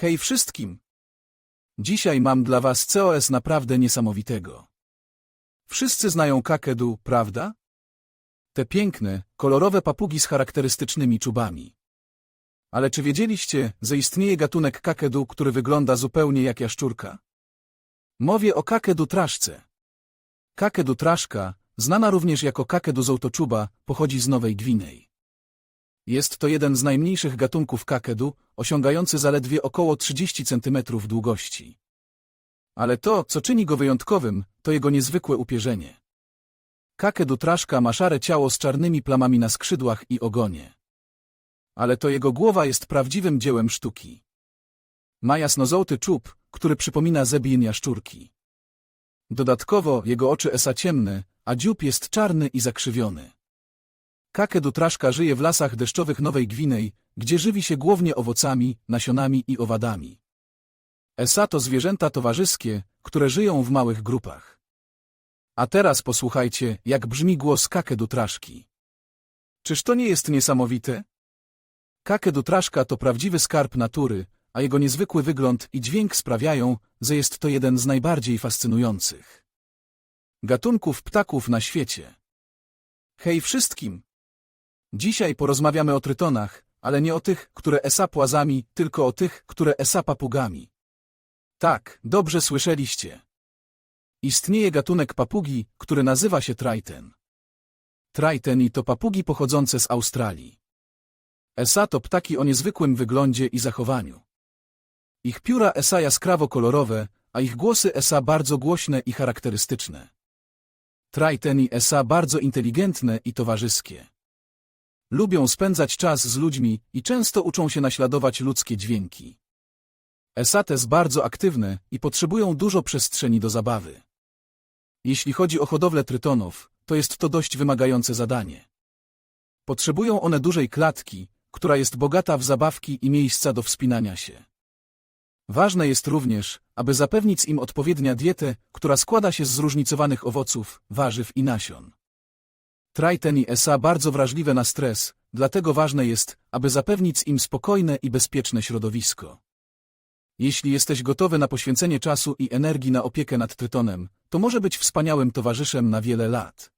Hej wszystkim! Dzisiaj mam dla was COS naprawdę niesamowitego. Wszyscy znają kakedu, prawda? Te piękne, kolorowe papugi z charakterystycznymi czubami. Ale czy wiedzieliście, że istnieje gatunek kakedu, który wygląda zupełnie jak jaszczurka? Mówię o kakedu traszce. Kakedu traszka, znana również jako kakedu zołtoczuba, pochodzi z Nowej Gwinej. Jest to jeden z najmniejszych gatunków kakedu, osiągający zaledwie około 30 cm długości. Ale to, co czyni go wyjątkowym, to jego niezwykłe upierzenie. Kakedu traszka ma szare ciało z czarnymi plamami na skrzydłach i ogonie. Ale to jego głowa jest prawdziwym dziełem sztuki. Ma jasnozołty czub, który przypomina zebin jaszczurki. Dodatkowo jego oczy esa ciemne, a dziób jest czarny i zakrzywiony. Kakedu traszka żyje w lasach deszczowych Nowej Gwinej, gdzie żywi się głównie owocami, nasionami i owadami. Esa to zwierzęta towarzyskie, które żyją w małych grupach. A teraz posłuchajcie, jak brzmi głos kakedu traszki. Czyż to nie jest niesamowite? Kakedu traszka to prawdziwy skarb natury, a jego niezwykły wygląd i dźwięk sprawiają, że jest to jeden z najbardziej fascynujących gatunków ptaków na świecie. Hej wszystkim! Dzisiaj porozmawiamy o trytonach, ale nie o tych, które esa płazami, tylko o tych, które esa papugami. Tak, dobrze słyszeliście. Istnieje gatunek papugi, który nazywa się trajten. Trajteni to papugi pochodzące z Australii. Esa to ptaki o niezwykłym wyglądzie i zachowaniu. Ich pióra esa jaskrawo kolorowe, a ich głosy esa bardzo głośne i charakterystyczne. Trajteni esa bardzo inteligentne i towarzyskie. Lubią spędzać czas z ludźmi i często uczą się naśladować ludzkie dźwięki. Esates bardzo aktywne i potrzebują dużo przestrzeni do zabawy. Jeśli chodzi o hodowlę trytonów, to jest to dość wymagające zadanie. Potrzebują one dużej klatki, która jest bogata w zabawki i miejsca do wspinania się. Ważne jest również, aby zapewnić im odpowiednia dietę, która składa się z zróżnicowanych owoców, warzyw i nasion. Trajten i Esa bardzo wrażliwe na stres, dlatego ważne jest, aby zapewnić im spokojne i bezpieczne środowisko. Jeśli jesteś gotowy na poświęcenie czasu i energii na opiekę nad trytonem, to może być wspaniałym towarzyszem na wiele lat.